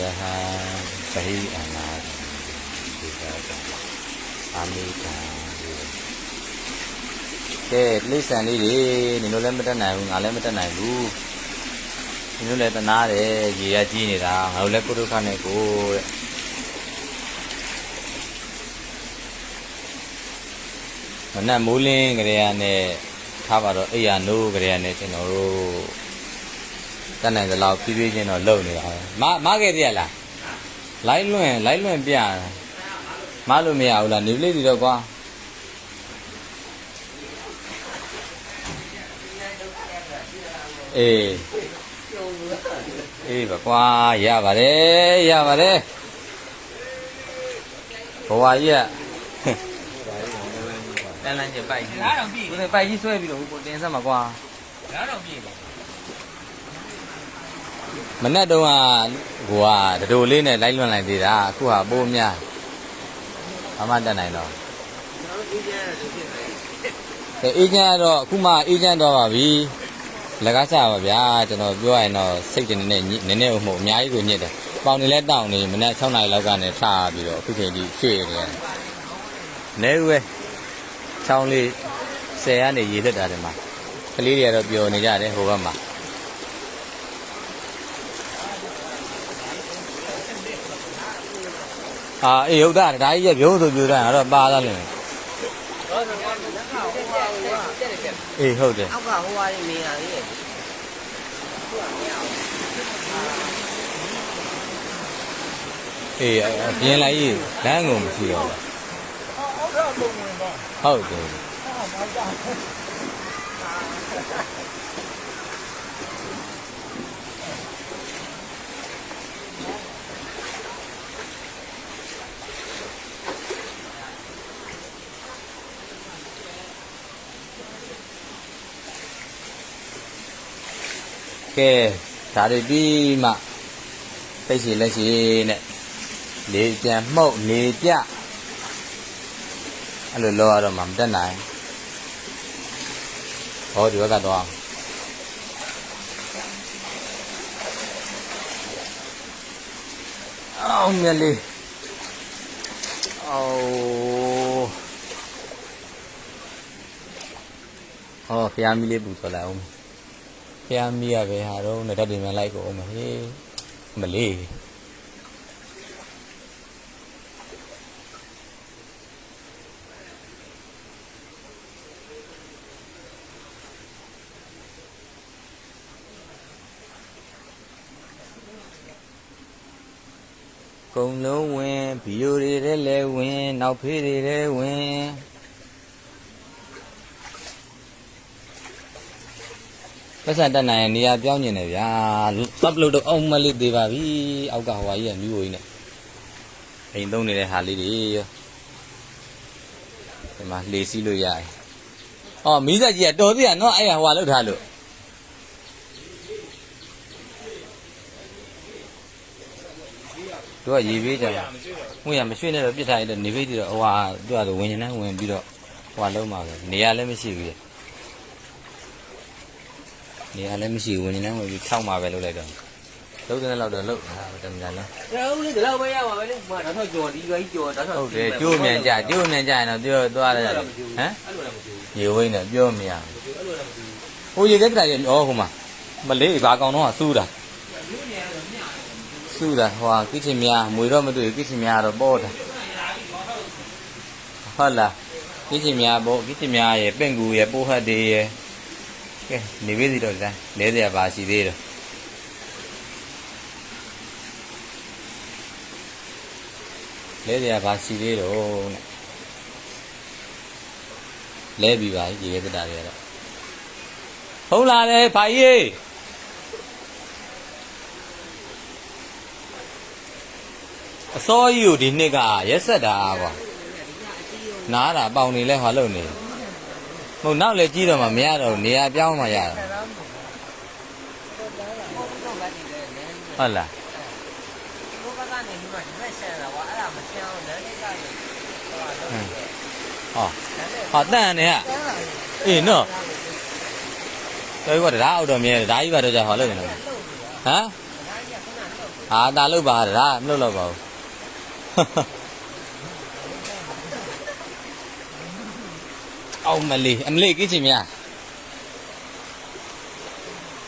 ရဟံသဟိအနာဒီကတအာမိတံကဲလိษံလေးတွေနင်တို့လည်းမတက်နိုင်ဘူးငါလည်းမတက်နိုင်ဘူးနင်တို့လည်းတနာတယ်ရေရကြီးနေတာငါတို့လည်းကိုဒုက္ခနဲ့ကိုတဲ့မနက်မိုးလင်းကြရနဲ့ထားပါတော့အိယာနိုးကြရနဲ့ကျွန်တော်တို့ တတ်နိုင်သလောက်ဖြည်းဖြည်းချင်းတော့လုံနေတာပဲမမခဲ့တည်းရလားလိုက်လွင့်လိုက်လွင့်ပြမလို့မရဘူးလားနေပလေးတွေတော့ကွာအေးအေးပါကွာရပါတယ်ရပါတယ်ဘဝကြီးကတန်းလန်းကျပိုက်ကြီးလားတော့ပြည့်ဘယ်ပိုက်ကြီးဆွဲပြီးတော့ကိုတင်ဆက်မှာကွာလားတော့ပြည့်ပါ မနဲ့တုန်းကကိုကတတိုလေးနဲ့လိုက်လွန်လိုက်သေးတာအခုကပိုးများဘာမှတက်နိုင်တော့အဲအေဂျင့်ကတော့အခုမှအေဂျင့်တော့ပါပြီလက်ကားချပါဗျာကျွန်တော်ပြောရရင်တော့စိတ်တနေနဲ့ညစ်နည်းနည်းဟုတ်အများကြီးကိုညစ်တယ်ပေါင်နေလဲတောင်းနေမနဲ့6နာရီလောက်ကနေထပြီးတော့အခုချိန်ထိရွှေ့နေရတယ်နဲဦးပဲချောင်းလေး10ကနေရေလွတ်တာတယ်မှာကလေးတွေကတော့ပျော်နေကြတယ်ဟိုဘက်မှာ အာအေးဟုတ်တာဒါကြီးရပြုံးဆိုပြူတာတော့ပါသားလို့အေးဟုတ်တယ်အောက်ကဟိုဟာလေးမင်းရလေးအေးအပြင်းလိုက်ကြီးလမ်းကုန်မရှိတော့ဘူးဟုတ်တယ် ကဲဒါတွေပြီးမှသိရှိလက်ရှိနဲ့လေပြန်မှုတ်လေပြအဲ့လိုလောရတော့မှမတက်နိုင်ဟောဒီဘက်ကတော့အောင်မြတ်လေးအော်ဟောဖျားမီလေးပူဆိုလိုက်အောင် ဖျားမိရပဲဟာတော့နဲ့ဓာတ်တွေမြန်လိုက်ကိုအောင်မဟေးမလေးကုံလုံးဝင်ဗီယိုတွေထဲလဲဝင်နောက်ဖေးတွေထဲဝင် ပတ်စံတက်နိုင်ရင်နေရာပြောင်းနေတယ်ဗျာတပ်လို့တော့အောင်မလေးသေးပါပြီအောက်ကဟွာကြီးကမြူးဝင်းနဲ့အိမ်သုံးနေတဲ့ဟာလေးတွေရောဒီမှာလေစီးလို့ရတယ်အော်မီးစက်ကြီးကတော်သေးရနော်အဲ့ဟွာလောက်ထားလို့တို့ကရေပေးကြတာဝင်ရမရွှေ့နဲ့တော့ပြစ်ထားရတဲ့နေပေးကြည့်တော့ဟွာတို့ကတော့ဝင်နေဝင်ပြီးတော့ဟွာလုံးပါပဲနေရာလည်းမရှိဘူး နေရာလည်းမရှိဘူးဝင်နေဝင်ပြီးဖြောင်းมาပဲလုပ်လိုက်တော့လုံးတဲ့လောက်တော့လုံးတာတမန်လားကျောင်းလေးဒီလောက်ပဲရပါပဲလေဟိုကတော့ကြော်ဒီရွာကြီးကြော်တော့ဟုတ်တယ်ကျိုးမြန်ကြကျိုးမြန်ကြရင်တော့ပြောသွားရတယ်ဟမ်အဲ့လိုလည်းမကြည့်ရေဝိန်းနဲ့ပြောမရဘူးအဲ့လိုလည်းမကြည့်ဟိုရေကက်ကတာရေဩဟိုမှာမလေးဘာကောင်တော့ဆူးတာဆူးတာဟွာကိချင်များမွေတော့မတွေ့ကိချင်များတော့ပေါ်တာဟုတ်လားကိချင်များပေါ့ကိချင်များရဲ့ပင့်ကူရဲ့ပိုးဟတ်တွေရဲ့ ကဲနေပေးစီတော့ဒီတိုင်းလဲစရာပါရှိသေးတယ်လဲစရာပါရှိသေးတော့နဲ့လဲပြီးပါရေကက်ကတာတွေကတော့ဟုတ်လားလေဖိုင်ကြီးအစောကြီးကိုဒီနှစ်ကရက်ဆက်တာကွာနားတာပေါင်နေလဲဟာလို့နေ မဟုတ်နောက်လေကြီးတော့မှမရတော့ဘူးနေရာပြောင်းမှရတာဟုတ်လားဘုရားကနေပြီးတော့ဒီမဲ့ဆန်လာကွာအဲ့ဒါမဆန်အောင်လမ်းလေးကလည်းဟောဟာတန်နေဟအေးနော်တော်ပြီကွာတရားအောက်တော့မြဲတယ်ဒါကြီးပါတော့ကြာဟာလို့နေလားဟမ်ဟာဒါလုတ်ပါဒါမလုတ်တော့ပါဘူး အောင်မလေးအမလေးကိချင်များ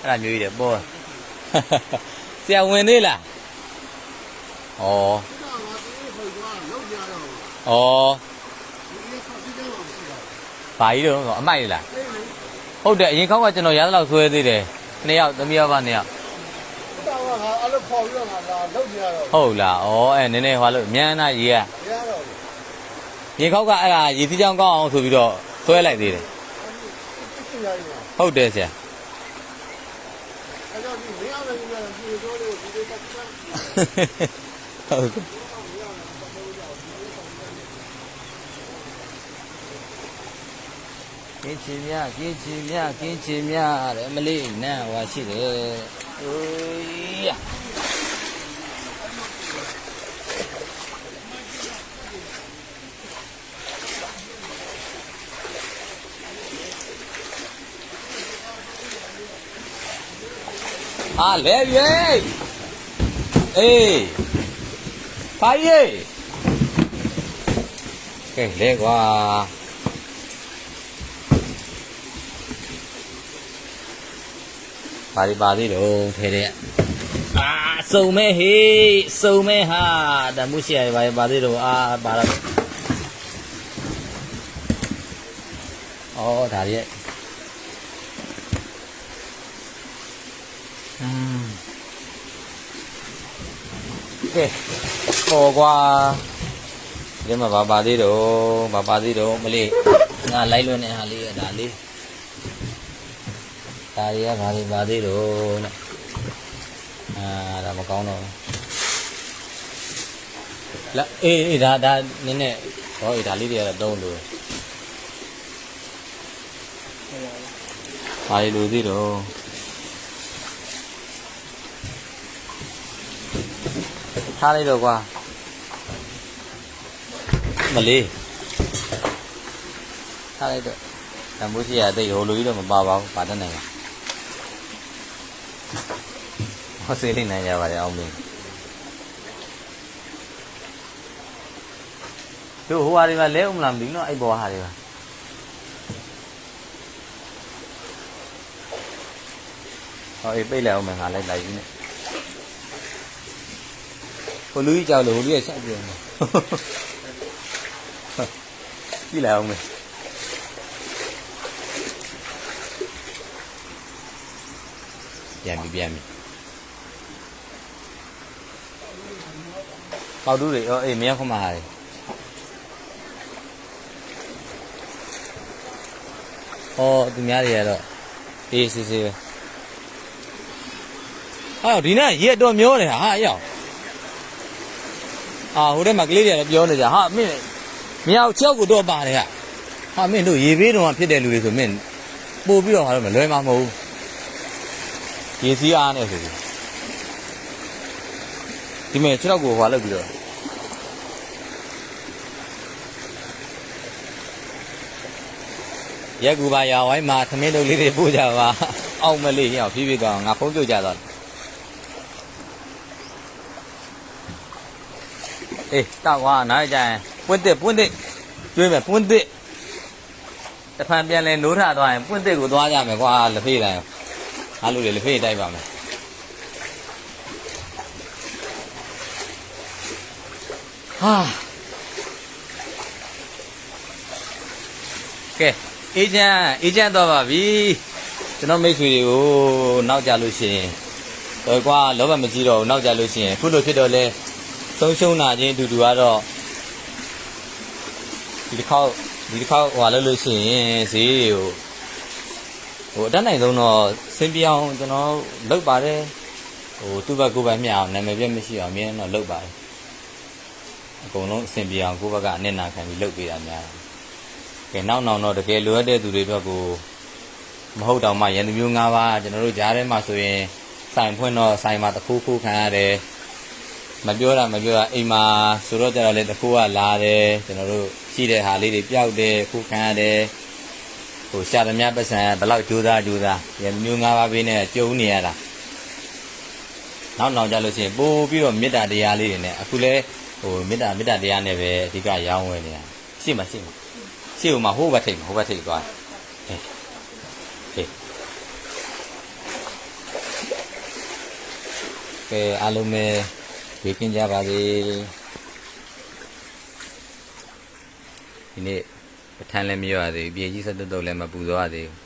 အဲ့ဒါမျိုးကြီးတယ်ပေါ်ဆရာဝင်သေးလားဩဩဘာကြီးတော့အမိုက်လားဟုတ်တယ်အရင်ခေါက်ကကျွန်တော်ရသလောက်ဆွဲသေးတယ်နှစ်ယောက်သမီးယောက်ပါနှစ်ယောက်ဟုတ်လားဩအဲနည်းနည်းဟွာလို့မြန်နာရေကရင်ခေါက်ကအဲ့ဒါရေသီးချောင်းကောင်းအောင်ဆိုပြီးတော့ ဆွဲလိုက်သေးတယ်ဟုတ်တယ်ဆရာဟုတ်ကဲ့ကင်းချင်မြကင်းချင်မြကင်းချင်မြတဲ့အမလေးနန်းဟွာရှိတယ်အိုးရ ဟာလဲပြေးအေးဖိုင်ယေကဲလဲကွာပါဒီပါသေးတော့ထဲတဲ့အာစုံမဲဟေးစုံမဲဟာတမှုရှိရတယ်ပါဒီပါသေးတော့အာပါတော့ဩဒါရဲ့ ကဲပေါ်ကွာဒီမှာပါပါသေးတော့ပါပါသေးတော့မလေးငါလိုက်လွန်းတဲ့ဟာလေးရဒါလေးဒါတွေကဘာတွေပါသေးတော့နဲ့အာဒါမကောင်းတော့ဘူးလာအေးအေးဒါဒါနည်းနည်းဟောအေးဒါလေးတွေကတော့တုံးလို့ဘာတွေလိုသေးတော့ ထားလိုက်တော့ကွာမလေးထားလိုက်တော့တန်ဖိုးရှိရတဲ့ဟိုလိုကြီးတော့မပါပါဘူးပါတတ်နိုင်ပါဟောစေးလေးနိုင်ရပါတယ်အောင်မင်းတို့ဟိုဟာတွေကလဲဦးမလားမသိဘူးနော်အဲ့ဘောဟာတွေကဟောအေးပိတ်လိုက်အောင်မယ်ငါလိုက်လိုက်ကြီးနဲ့ ဟိုလူကြီးကြောက်လို့ဟိုလူကြီးဆက်ပြင်းတယ်ကြည့်လိုက်အောင်မယ်ပြန်ပြီပြန်ပြီပေါက်တူးတွေအော်အေးမရခမဟာတွေဟောသူများတွေကတော့အေးစစ်စစ်ပဲအော်ဒီနေ့ရက်တော့မျောနေတာဟာအရောက် အာဟိုထဲမှာကလေးတွေလည်းပြောနေကြဟာမင်းမြောက်ချောက်ကိုတော့ပါတယ်ဟာဟာမင်းတို့ရေဘေးတော့ဖြစ်တဲ့လူတွေဆိုမင်းပို့ပြီးတော့ဟာတော့မလွယ်မှာမဟုတ်ဘူးရေစီးအားနဲ့ဆိုပြီးဒီမဲ့ခြေထောက်ကိုဟွာလုပ်ပြီးတော့ရက်ကူပါရွာဝိုင်းမှာသမင်းတို့လေးတွေပို့ကြပါအောင်မလေးရောက်ဖြည်းဖြည်းတော့ငါဖုံးပြုတ်ကြတော့ အေးတောက်ကွာနားကြရင်ပွင့်တစ်ပွင့်တစ်ကျွေးမယ်ပွင့်တစ်တဖန်ပြန်လဲနိုးထသွားရင်ပွင့်တစ်ကိုသွားကြမယ်ကွာလက်ဖေးတိုင်းအားလို့လေလက်ဖေးတိုက်ပါမယ်ဟာကဲအေဂျင့်အေဂျင့်တော့ပါပြီကျွန်တော်မိတ်ဆွေတွေကိုနောက်ကြလို့ရှိရင်တော့ကွာလောဘမကြီးတော့ဘူးနောက်ကြလို့ရှိရင်ခုလိုဖြစ်တော့လဲ ဆုံးရှုံးနာခြင်းအတူတူကတော့ဒီတစ်ခေါက်ဒီတစ်ခေါက်ဟွာလို့လို့ရှိရင်ဈေးတွေကိုဟိုအတတ်နိုင်ဆုံးတော့စင်ပြောင်းကျွန်တော်လုပ်ပါတယ်ဟိုသူ့ဘက်ကိုယ်ဘက်မျှအောင်နာမည်ပြတ်မရှိအောင်အမြဲတမ်းတော့လုပ်ပါတယ်အကုန်လုံးအဆင်ပြေအောင်ကိုယ့်ဘက်ကအနစ်နာခံပြီးလုပ်ပေးတာများတယ်ကဲနောက်နောက်တော့တကယ်လိုအပ်တဲ့သူတွေအတွက်ကိုမဟုတ်တော့မှရန်သူမျိုး၅ပါးကျွန်တော်တို့ကြားထဲမှာဆိုရင်ဆိုင်ဖွင့်တော့ဆိုင်မှာတစ်ခုခုခံရတယ် မပြောတာမပြောတာအိမ်မှာဆိုတော့ကြတော့လေတစ်ခုကလာတယ်ကျွန်တော်တို့ရှိတဲ့ဟာလေးတွေပျောက်တယ်ခုခံရတယ်ဟိုရှာသမျှပတ်စံဘယ်လောက်ကြိုးစားကြိုးစားရန်သူမျိုး၅ပါးပေးနေကြုံနေရတာနောက်နောက်ကြလို့ရှိရင်ပို့ပြီးတော့မေတ္တာတရားလေးတွေနဲ့အခုလဲဟိုမေတ္တာမေတ္တာတရားနဲ့ပဲအဓိကရောင်းဝယ်နေရရှေ့မှာရှေ့မှာရှေ့မှာဟိုဘက်ထိပ်မှာဟိုဘက်ထိပ်သွားဟေးဟေးကဲအားလုံးပဲ ဝေးကင်းကြပါစေဒီနေ့ပဋ္ဌာန်းလည်းမရသေးဘူးပြေကြီးဆက်တုတ်တုတ်လည်းမပူသွားသေးဘူး